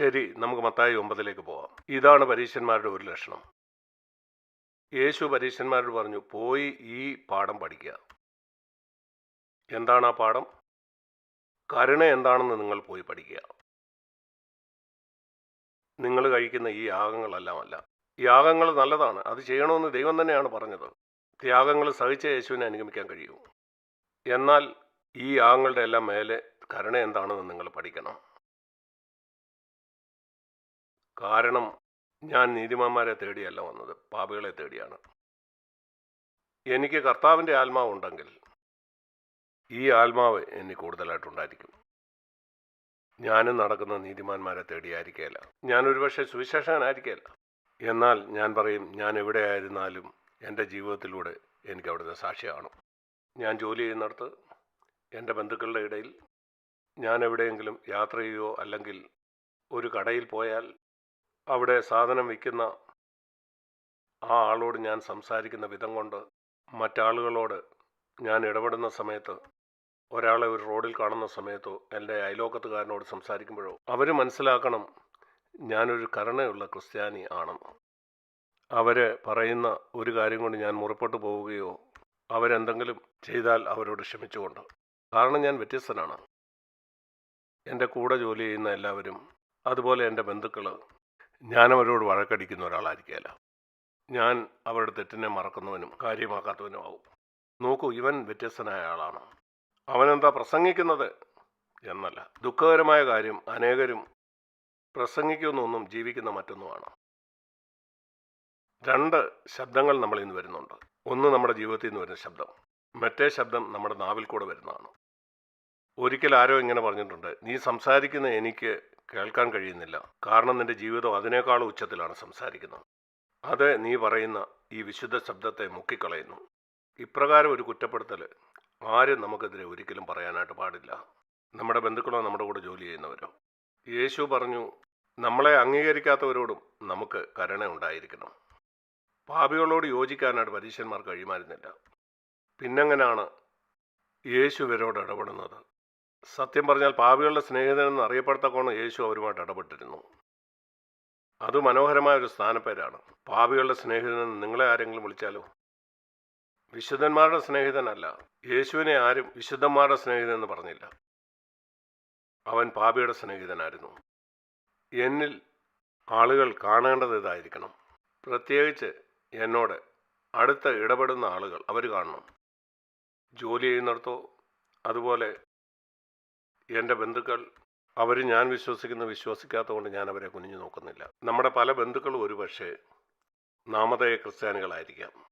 ശരി നമുക്ക് മത്തായി ഒമ്പതിലേക്ക് പോവാം. ഇതാണ് പരീക്ഷന്മാരുടെ ഒരു ലക്ഷണം. യേശു പരീക്ഷന്മാരോട് പറഞ്ഞു പോയി ഈ പാഠം പഠിക്കുക. എന്താണ് ആ പാഠം? കരുണ എന്താണെന്ന് നിങ്ങൾ പോയി പഠിക്കുക. നിങ്ങൾ കഴിക്കുന്ന ഈ യാഗങ്ങളെല്ലാമല്ല. യാഗങ്ങൾ നല്ലതാണ്. അത് ചെയ്യണമെന്ന് ദൈവം തന്നെയാണ് പറഞ്ഞത്. ത്യാഗങ്ങൾ സഹിച്ച യേശുവിനെ അനുഗമിക്കാൻ കഴിയൂ. എന്നാൽ ഈ യാഗങ്ങളുടെ എല്ലാം മേലെ കരുണ എന്താണെന്ന് നിങ്ങൾ പഠിക്കണം. കാരണം ഞാൻ നീതിമാന്മാരെ തേടിയല്ല വന്നത്. പാപികളെ തേടിയാണ്. എനിക്ക് കർത്താവിന്റെ ആത്മാവ് ഉണ്ടെങ്കിൽ ഈ ആത്മാവ് എന്നെ കൂടുതലായിട്ടുണ്ടായിരിക്കും. ഞാനും നടക്കുന്ന നീതിമാന്മാരെ തേടിയായിരിക്കേല. ഞാൻ ഒരുപക്ഷെ സുവിശേഷകനായിരിക്കേല. എന്നാൽ ഞാൻ പറയും ഞാൻ എവിടെയായിരുന്നാലും എന്റെ ജീവിതത്തിലൂടെ എനിക്ക് അവിടുത്തെ സാക്ഷിയാണ് ഞാൻ ജോലി ചെയ്യുന്നിടത്ത് എന്റെ ബന്ധുക്കളുടെ ഇടയിൽ ഞാൻ എവിടെയെങ്കിലും യാത്ര ചെയ്യുകയോ അല്ലെങ്കിൽ ഒരു കടയിൽ പോയാൽ അവിടെ സാധനം വിൽക്കുന്ന ആ ആളോട് ഞാൻ സംസാരിക്കുന്ന വിധം കൊണ്ട് മറ്റാളുകളോട് ഞാൻ ഇടപെടുന്ന സമയത്ത് ഒരാളെ ഒരു റോഡിൽ കാണുന്ന സമയത്തോ എന്റെ അയലോക്കത്തുകാരനോട് സംസാരിക്കുമ്പോഴോ അവർ മനസ്സിലാക്കണം ഞാനൊരു കരുണയുള്ള ക്രിസ്ത്യാനി ആണെന്ന് അവർ പറയുന്ന ഒരു കാര്യം കൊണ്ട് ഞാൻ മുറപ്പെട്ടു പോവുകയോ അവരെന്തെങ്കിലും ചെയ്താൽ അവരോട് ക്ഷമിച്ചുകൊണ്ട്. കാരണം ഞാൻ വ്യത്യസ്തനാണ്. എന്റെ കൂടെ ജോലി ചെയ്യുന്ന എല്ലാവരും അതുപോലെ എന്റെ ബന്ധുക്കൾ ഞാൻ അവരോട് വഴക്കടിക്കുന്ന ഒരാളായിരിക്കുകയില്ല ഞാൻ അവരുടെ തെറ്റിനെ മറക്കുന്നവനും കാര്യമാക്കാത്തവനും ആവും. നോക്കൂ ഇവൻ വ്യത്യസ്തനായ ആളാണ്. അവനെന്താ പ്രസംഗിക്കുന്നത്? എന്നല്ല. ദുഃഖകരമായ കാര്യം അനേകരും പ്രസംഗിക്കുന്നൊന്നും ജീവിക്കുന്ന മറ്റൊന്നുമാണ്. രണ്ട് ശബ്ദങ്ങൾ നമ്മളിൽ നിന്ന് വരുന്നുണ്ട്. ഒന്ന് നമ്മുടെ ജീവിതത്തിൽ നിന്ന് വരുന്ന ശബ്ദം. മറ്റേ ശബ്ദം നമ്മുടെ നാവിൽ കൂടെ വരുന്നതാണ്. ഒരിക്കൽ ആരോ ഇങ്ങനെ പറഞ്ഞിട്ടുണ്ട് നീ സംസാരിക്കുന്ന എനിക്ക് കേൾക്കാൻ കഴിയുന്നില്ല. കാരണം നിന്റെ ജീവിതം അതിനേക്കാൾ ഉച്ചത്തിലാണ് സംസാരിക്കുന്നത്. അത് നീ പറയുന്ന ഈ വിശുദ്ധ ശബ്ദത്തെ മുക്കിക്കളയുന്നു. ഇപ്രകാരം ഒരു കുറ്റപ്പെടുത്തൽ ആരും നമുക്കെതിരെ ഒരിക്കലും പറയാനായിട്ട് പാടില്ല. നമ്മുടെ ബന്ധുക്കളോ നമ്മുടെ കൂടെ ജോലി ചെയ്യുന്നവരോ. യേശു പറഞ്ഞു നമ്മളെ അംഗീകരിക്കാത്തവരോടും നമുക്ക് കരുണ ഉണ്ടായിരിക്കണം. പാപികളോട് യോജിക്കാനായിട്ട് പരീക്ഷന്മാർ കഴിയുമായിരുന്നില്ല. പിന്നെങ്ങനെയാണ് യേശു ഇവരോട് ഇടപെടുന്നത്? സത്യം പറഞ്ഞാൽ പാപികളുടെ സ്നേഹിതനെന്ന് അറിയപ്പെടത്തക്കോണം യേശു അവരുമായിട്ട് ഇടപെട്ടിരുന്നു. അത് മനോഹരമായ ഒരു സ്ഥാനപ്പേരാണ്. പാപികളുടെ സ്നേഹിതനെന്ന് നിങ്ങളെ ആരെങ്കിലും വിളിച്ചാലോ? വിശുദ്ധന്മാരുടെ സ്നേഹിതനല്ല. യേശുവിനെ ആരും വിശുദ്ധന്മാരുടെ സ്നേഹിതൻ എന്ന് പറഞ്ഞില്ല. അവൻ പാപിയുടെ സ്നേഹിതനായിരുന്നു. എന്നിൽ ആളുകൾ കാണേണ്ടത് ഇതായിരിക്കണം. പ്രത്യേകിച്ച് എന്നോട് അടുത്ത് ഇടപെടുന്ന ആളുകൾ അവർ കാണണം. ജോലി ചെയ്യുന്നിടത്തോ അതുപോലെ എന്റെ ബന്ധുക്കൾ അവർ ഞാൻ വിശ്വസിക്കുന്ന വിശ്വസിക്കാത്തതുകൊണ്ട് ഞാൻ അവരെ കുനിഞ്ഞു നോക്കുന്നില്ല. നമ്മുടെ പല ബന്ധുക്കളും ഒരു പക്ഷേ നാമധേയ ക്രിസ്ത്യാനികളായിരിക്കാം.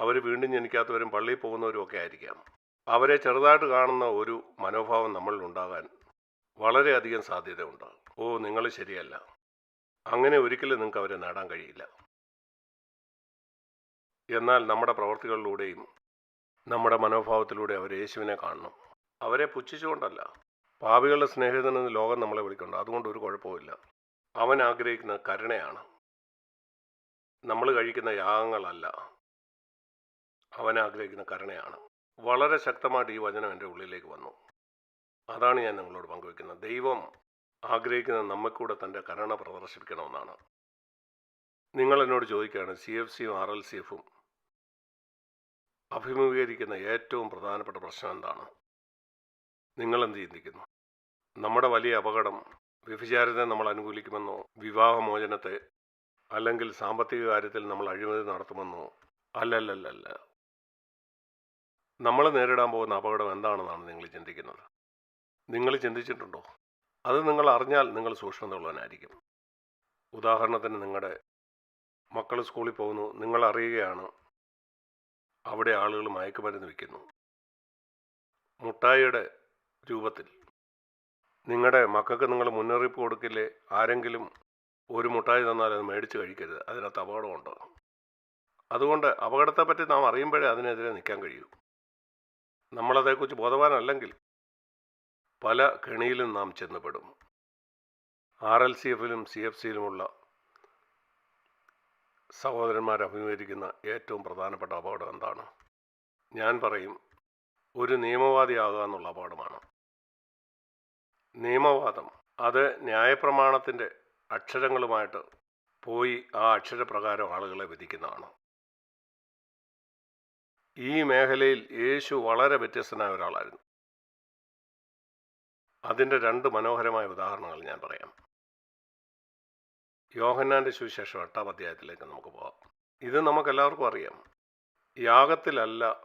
അവർ വീണ്ടും ജനിക്കാത്തവരും പള്ളിയിൽ പോകുന്നവരും ഒക്കെ ആയിരിക്കാം. അവരെ ചെറുതായിട്ട് കാണുന്ന ഒരു മനോഭാവം നമ്മളിൽ ഉണ്ടാകാൻ വളരെയധികം സാധ്യതയുണ്ട് ഓ നിങ്ങൾ ശരിയല്ല. അങ്ങനെ ഒരിക്കലും നിങ്ങൾക്ക് അവരെ നേടാൻ കഴിയില്ല. എന്നാൽ നമ്മുടെ പ്രവർത്തികളിലൂടെയും നമ്മുടെ മനോഭാവത്തിലൂടെ അവർ യേശുവിനെ കാണണം. അവരെ പുച്ഛിച്ചുകൊണ്ടല്ല. പാപികളുടെ സ്നേഹിതനെന്ന് ലോകം നമ്മളെ വിളിക്കുന്നുണ്ട്. അതുകൊണ്ട് ഒരു കുഴപ്പമില്ല അവൻ ആഗ്രഹിക്കുന്ന കരുണയാണ്. നമ്മൾ കഴിക്കുന്ന യാഗങ്ങളല്ല. അവൻ ആഗ്രഹിക്കുന്ന കരുണയാണ്. വളരെ ശക്തമായിട്ട് ഈ വചനം എന്റെ ഉള്ളിലേക്ക് വന്നു. അതാണ് ഞാൻ നിങ്ങളോട് പങ്കുവെക്കുന്നത് ദൈവം ആഗ്രഹിക്കുന്ന നമ്മക്കൂടെ തന്റെ കരുണ പ്രദർശിപ്പിക്കണമെന്നാണ്. നിങ്ങൾ എന്നോട് ചോദിക്കുകയാണ് സി എഫ് സിയും ആർ എൽ സി എഫും അഭിമുഖീകരിക്കുന്ന ഏറ്റവും പ്രധാനപ്പെട്ട പ്രശ്നം എന്താണ്? നിങ്ങൾ എന്ത് ചിന്തിക്കുന്നു? നമ്മുടെ വലിയ അപകടം വ്യഭിചാരത്തെ നമ്മൾ അനുകൂലിക്കുമെന്നോ വിവാഹമോചനത്തെ അല്ലെങ്കിൽ സാമ്പത്തിക കാര്യത്തിൽ നമ്മൾ അഴിമതി നടത്തുമെന്നോ? അല്ലല്ലല്ല നമ്മൾ നേരിടാൻ പോകുന്ന അപകടം എന്താണെന്നാണ് നിങ്ങൾ ചിന്തിക്കുന്നത്? നിങ്ങൾ ചിന്തിച്ചിട്ടുണ്ടോ? അത് നിങ്ങൾ അറിഞ്ഞാൽ നിങ്ങൾ സൂക്ഷ്മതയുള്ളവനായിരിക്കും. ഉദാഹരണത്തിന് നിങ്ങളുടെ മക്കൾ സ്കൂളിൽ പോകുന്നു നിങ്ങൾ അറിയുകയാണ് അവിടെ ആളുകൾ മയക്കുമരുന്ന് വിൽക്കുന്നു. മുട്ടായിയുടെ രൂപത്തിൽ. നിങ്ങളുടെ മക്കൾക്ക് നിങ്ങൾ മുന്നറിയിപ്പ് കൊടുക്കില്ലേ? ആരെങ്കിലും ഒരു മുട്ടായി തന്നാൽ അത് മേടിച്ച് കഴിക്കരുത്. അതിനകത്ത് അപകടമുണ്ട്? അതുകൊണ്ട് അപകടത്തെപ്പറ്റി നാം അറിയുമ്പോഴേ അതിനെതിരെ നിൽക്കാൻ കഴിയൂ. നമ്മളതേക്കുറിച്ച് ബോധവാനല്ലെങ്കിൽ പല കെണിയിലും നാം ചെന്നപ്പെടും ആർ എൽ സി എഫിലും സി എഫ് സിയിലുമുള്ള സഹോദരന്മാർ അഭിമുഖീകരിക്കുന്ന ഏറ്റവും പ്രധാനപ്പെട്ട അപകടം എന്താണ്? ഞാൻ പറയും ഒരു നിയമവാദിയാകുക എന്നുള്ള അപകടമാണ്. നിയമവാദം. അത് ന്യായപ്രമാണത്തിന്റെ അക്ഷരങ്ങളുമായിട്ട് പോയി ആ അക്ഷരപ്രകാരം ആളുകളെ വിധിക്കുന്നതാണ്. ഈ മേഖലയിൽ യേശു വളരെ വ്യത്യസ്തനായ ഒരാളായിരുന്നു. അതിന്റെ രണ്ട് മനോഹരമായ ഉദാഹരണങ്ങൾ ഞാൻ പറയാം. യോഹന്നാന്റെ സുവിശേഷം എട്ടാം അധ്യായത്തിലേക്ക് നമുക്ക് പോകാം. ഇത് നമുക്കെല്ലാവർക്കും അറിയാം. യാഗത്തിലല്ല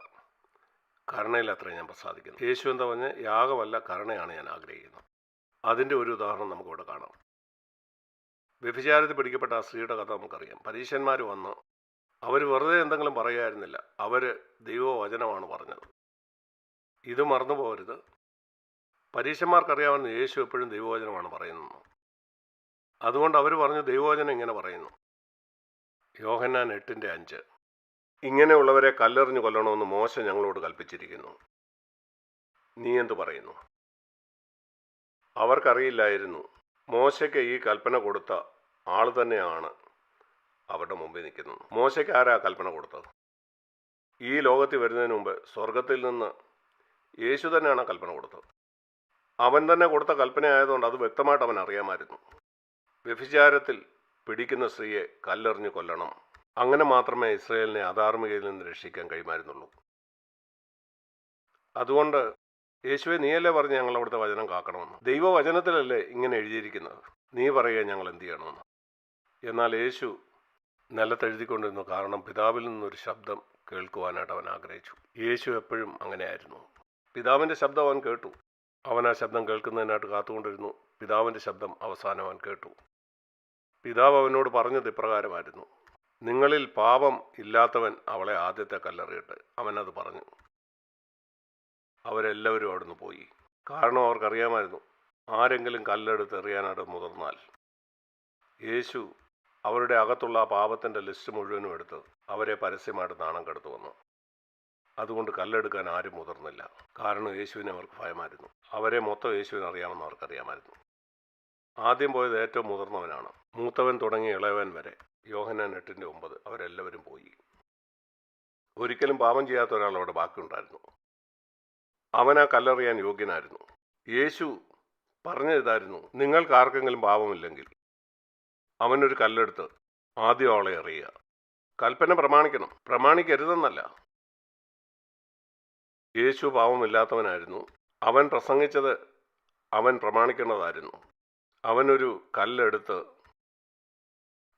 കരുണയിലത്ര ഞാൻ പ്രസാദിക്കുന്നു. യേശു എന്താ പറഞ്ഞ്? യാഗമല്ല കരുണയാണ് ഞാൻ ആഗ്രഹിക്കുന്നത് അതിന്റെ ഒരു ഉദാഹരണം നമുക്കിവിടെ കാണാം. വ്യഭിചാരത്തിൽ പിടിക്കപ്പെട്ട ആ സ്ത്രീയുടെ കഥ നമുക്കറിയാം. പരീശന്മാർ വന്ന് അവർ വെറുതെ എന്തെങ്കിലും പറയുമായിരുന്നില്ല അവർ ദൈവവചനമാണ് പറഞ്ഞത്. ഇത് മറന്നു പോകരുത്. പരീശന്മാർക്കറിയാവുന്ന യേശു എപ്പോഴും ദൈവവചനമാണ് പറയുന്നത്. അതുകൊണ്ട് അവർ പറഞ്ഞു ദൈവവചനം ഇങ്ങനെ പറയുന്നു. യോഹന്നാൻ എട്ടിന്റെ അഞ്ച്. ഇങ്ങനെയുള്ളവരെ കല്ലെറിഞ്ഞു കൊല്ലണമെന്ന് മോശം ഞങ്ങളോട് കൽപ്പിച്ചിരിക്കുന്നു. നീ എന്തു പറയുന്നു? അവർക്കറിയില്ലായിരുന്നു. മോശയ്ക്ക് ഈ കൽപ്പന കൊടുത്ത ആൾ തന്നെയാണ് അവരുടെ മുമ്പിൽ നിൽക്കുന്നത്. മോശയ്ക്ക് ആരാ കൽപ്പന കൊടുത്തത്? ഈ ലോകത്തിൽ വരുന്നതിന് മുമ്പ് സ്വർഗത്തിൽ നിന്ന് യേശു തന്നെയാണ് കൽപ്പന കൊടുത്തത്. അവൻ തന്നെ കൊടുത്ത കൽപ്പന ആയതുകൊണ്ട് അത് വ്യക്തമായിട്ട് അവൻ അറിയാമായിരുന്നു. വ്യഭിചാരത്തിൽ പിടിക്കുന്ന സ്ത്രീയെ കല്ലെറിഞ്ഞ് കൊല്ലണം. അങ്ങനെ മാത്രമേ ഇസ്രയേലിനെ അധാർമികയിൽ നിന്ന് രക്ഷിക്കാൻ കഴിയുമായിരുന്നുള്ളൂ. അതുകൊണ്ട് യേശുവെ നീയല്ലേ പറഞ്ഞ് ഞങ്ങൾ അവിടുത്തെ വചനം കാക്കണമെന്ന്? ദൈവവചനത്തിലല്ലേ ഇങ്ങനെ എഴുതിയിരിക്കുന്നത്? നീ പറയുക ഞങ്ങൾ എന്ത് ചെയ്യണമെന്ന്. എന്നാൽ യേശു നിലത്തെഴുതിക്കൊണ്ടിരുന്നു കാരണം പിതാവിൽ നിന്നൊരു ശബ്ദം കേൾക്കുവാനായിട്ട് അവൻ ആഗ്രഹിച്ചു. യേശു എപ്പോഴും അങ്ങനെയായിരുന്നു. പിതാവിന്റെ ശബ്ദം അവൻ കേട്ടു. അവൻ ആ ശബ്ദം കേൾക്കുന്നതിനായിട്ട് കാത്തുകൊണ്ടിരുന്നു. പിതാവിന്റെ ശബ്ദം അവസാനം അവൻ കേട്ടു. പിതാവ് അവനോട് പറഞ്ഞത് ഇപ്രകാരമായിരുന്നു. നിങ്ങളിൽ പാപം ഇല്ലാത്തവൻ അവളെ ആദ്യത്തെ കല്ലെറിയിട്ട്. അവനത് പറഞ്ഞു. അവരെല്ലാവരും അവിടുന്ന് പോയി. കാരണം അവർക്കറിയാമായിരുന്നു ആരെങ്കിലും കല്ലെടുത്ത് എറിയാനായിട്ട് മുതിർന്നാൽ. യേശു അവരുടെ അകത്തുള്ള ആ പാപത്തിന്റെ ലിസ്റ്റ് മുഴുവനും എടുത്ത് അവരെ പരസ്യമായിട്ട് നാണം കെടുത്തു വന്നു. അതുകൊണ്ട് കല്ലെടുക്കാൻ ആരും മുതിർന്നില്ല. കാരണം യേശുവിനെ അവർക്ക് ഭയമായിരുന്നു. അവരെ മൊത്തം യേശുവിനെ അറിയാമെന്ന് അവർക്കറിയാമായിരുന്നു. ആദ്യം പോയത് ഏറ്റവും മുതിർന്നവനാണ്. മൂത്തവൻ തുടങ്ങി ഇളയവൻ വരെ യോഹനാൻ എട്ടിന്റെ ഒമ്പത് അവരെല്ലാവരും പോയി. ഒരിക്കലും പാപം ചെയ്യാത്ത ഒരാൾ അവിടെ ബാക്കിയുണ്ടായിരുന്നു അവൻ ആ കല്ലെറിയാൻ യോഗ്യനായിരുന്നു. യേശു പറഞ്ഞു ഇതായിരുന്നു നിങ്ങൾക്ക് ആർക്കെങ്കിലും പാപമില്ലെങ്കിൽ അവനൊരു കല്ലെടുത്ത് ആദ്യം അവളെ എറിയുക. കൽപ്പന പ്രമാണിക്കണം. പ്രമാണിക്കരുതെന്നല്ല. യേശു പാവമില്ലാത്തവനായിരുന്നു അവൻ പ്രസംഗിച്ചത് അവൻ പ്രമാണിക്കേണ്ടതായിരുന്നു. അവനൊരു കല്ലെടുത്ത്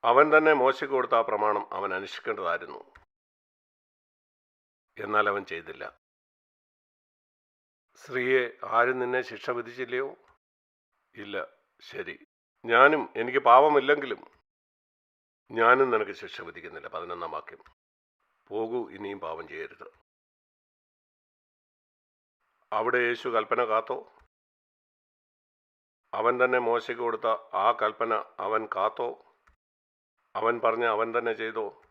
അവൻ തന്നെ മോശയ്ക്ക് കൊടുത്ത ആ പ്രമാണം അവൻ അനുഷ്ഠിക്കേണ്ടതായിരുന്നു. എന്നാൽ അവൻ ചെയ്തില്ല. സ്ത്രീയെ ആരും നിന്നെ ശിക്ഷ വിധിച്ചില്ലയോ? ഇല്ല. ശരി. ഞാനും എനിക്ക് പാപമില്ലെങ്കിലും ഞാനും നിനക്ക് ശിക്ഷ വിധിക്കുന്നില്ല. പതിനൊന്നാം വാക്യം. പോകൂ ഇനിയും പാപം ചെയ്യരുത്. അവിടെ യേശു കൽപ്പന കാത്തോ? അവൻ തന്നെ മോശയ്ക്ക് കൊടുത്ത ആ കൽപ്പന അവൻ കാത്തോ? അവൻ പറഞ്ഞ അവൻ തന്നെ ചെയ്തോ?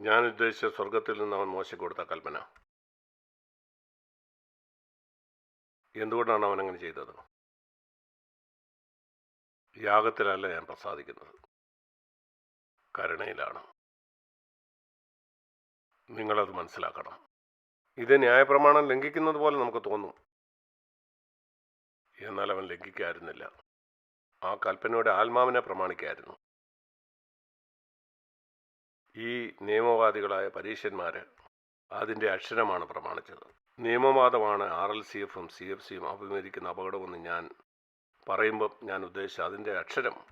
ഞാൻ ഉദ്ദേശിച്ച സ്വർഗത്തിൽ നിന്ന് അവൻ മോശയ്ക്ക് കൊടുത്ത കൽപ്പന. എന്തുകൊണ്ടാണ് അവൻ അങ്ങനെ ചെയ്തത്? യാഗത്തിലല്ല ഞാൻ പ്രസാദിക്കുന്നത്. കരുണയിലാണ്. നിങ്ങളത് മനസ്സിലാക്കണം. ഇത് ന്യായപ്രമാണം ലംഘിക്കുന്നത് പോലെ നമുക്ക് തോന്നും. എന്നാൽ അവൻ ലംഘിക്കായിരുന്നില്ല. ആ കൽപ്പനയുടെ ആത്മാവിനെ പ്രമാണിക്കായിരുന്നു. ഈ നിയമവാദികളായ പരീക്ഷന്മാര് അതിന്റെ അക്ഷരമാണ് പ്രമാണിച്ചത്. നിയമവാദമാണ് ആർ എൽ സി എഫും സി എഫ് സിയും അഭിമുഖീകരിക്കുന്ന അപകടമെന്ന് ഞാൻ പറയുമ്പം ഞാൻ ഉദ്ദേശിച്ച അതിന്റെ അക്ഷരം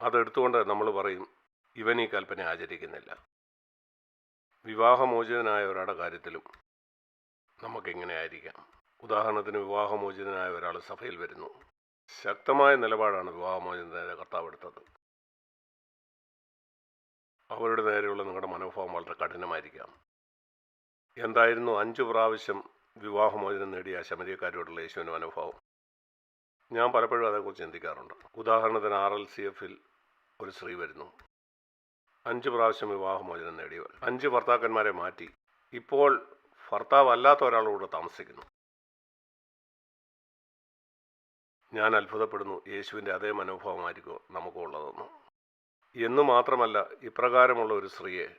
അതെടുത്തുകൊണ്ട് നമ്മൾ പറയും ഇവൻ ഈ കൽപ്പന ആചരിക്കുന്നില്ല. വിവാഹമോചിതനായ ഒരാളുടെ കാര്യത്തിലും നമുക്കിങ്ങനെ ആയിരിക്കാം. ഉദാഹരണത്തിന് വിവാഹമോചിതനായ ഒരാൾ സഭയിൽ വരുന്നു. ശക്തമായ നിലപാടാണ് വിവാഹമോചനത്തിന്റെ കർത്താവ് എടുത്തത്. അവരുടെ നേരെയുള്ള നിങ്ങളുടെ മനോഭാവം വളരെ കഠിനമായിരിക്കാം. എന്തായിരുന്നു അഞ്ചു പ്രാവശ്യം വിവാഹമോചനം നേടിയ ശമരിയക്കാരോടുള്ള യേശുവിന്റെ മനോഭാവം? ഞാൻ പലപ്പോഴും അതേക്കുറിച്ച് ചിന്തിക്കാറുണ്ട്. ഉദാഹരണത്തിന് ആർ എൽ സി എഫിൽ ഒരു സ്ത്രീ വരുന്നു. അഞ്ച് പ്രാവശ്യം വിവാഹമോചനം നേടിയവർ അഞ്ച് ഭർത്താക്കന്മാരെ മാറ്റി. ഇപ്പോൾ ഭർത്താവ് അല്ലാത്ത ഒരാളോട് താമസിക്കുന്നു. ഞാൻ അത്ഭുതപ്പെടുന്നു. യേശുവിന്റെ അതേ മനോഭാവമായിരിക്കും നമുക്കുള്ളതെന്ന് എന്നു മാത്രമല്ല ഇപ്രകാരമുള്ള ഒരു സ്ത്രീയെ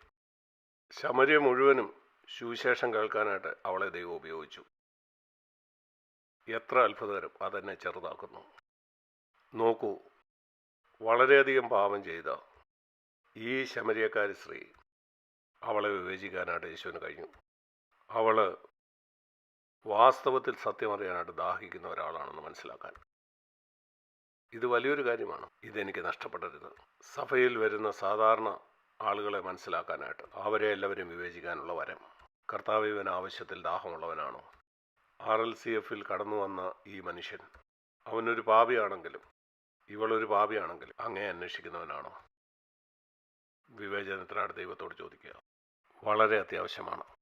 ശമര്യ മുഴുവനും സുവിശേഷം കേൾക്കാനായിട്ട് അവളെ ദൈവം ഉപയോഗിച്ചു. എത്ര അത്ഭുതകരം അതെന്നെ ചെറുതാക്കുന്നു. നോക്കൂ വളരെയധികം പാപം ചെയ്ത ഈ ശമരിയക്കാരി സ്ത്രീ അവളെ വിവേചിക്കാനായിട്ട് യേശുവിന് കഴിഞ്ഞു. അവൾ വാസ്തവത്തിൽ സത്യം അറിയാനായിട്ട് ദാഹിക്കുന്ന ഒരാളാണെന്ന് മനസ്സിലാക്കാൻ. ഇത് വലിയൊരു കാര്യമാണ്. ഇതെനിക്ക് നഷ്ടപ്പെടരുത്. സഭയിൽ വരുന്ന സാധാരണ ആളുകളെ മനസ്സിലാക്കാനായിട്ട് അവരെ എല്ലാവരും വിവേചിക്കാനുള്ള വരം കർത്താവ് ഇവൻ ആവശ്യത്തിൽ ദാഹമുള്ളവനാണോ? ആർ എൽ സി എഫിൽ കടന്നു വന്ന ഈ മനുഷ്യൻ അവനൊരു പാപിയാണെങ്കിലും ഇവളൊരു പാപിയാണെങ്കിലും അങ്ങേ അന്വേഷിക്കുന്നവനാണോ? വിവേചനത്തിനാണ് ദൈവത്തോട് ചോദിക്കുക. വളരെ അത്യാവശ്യമാണ്.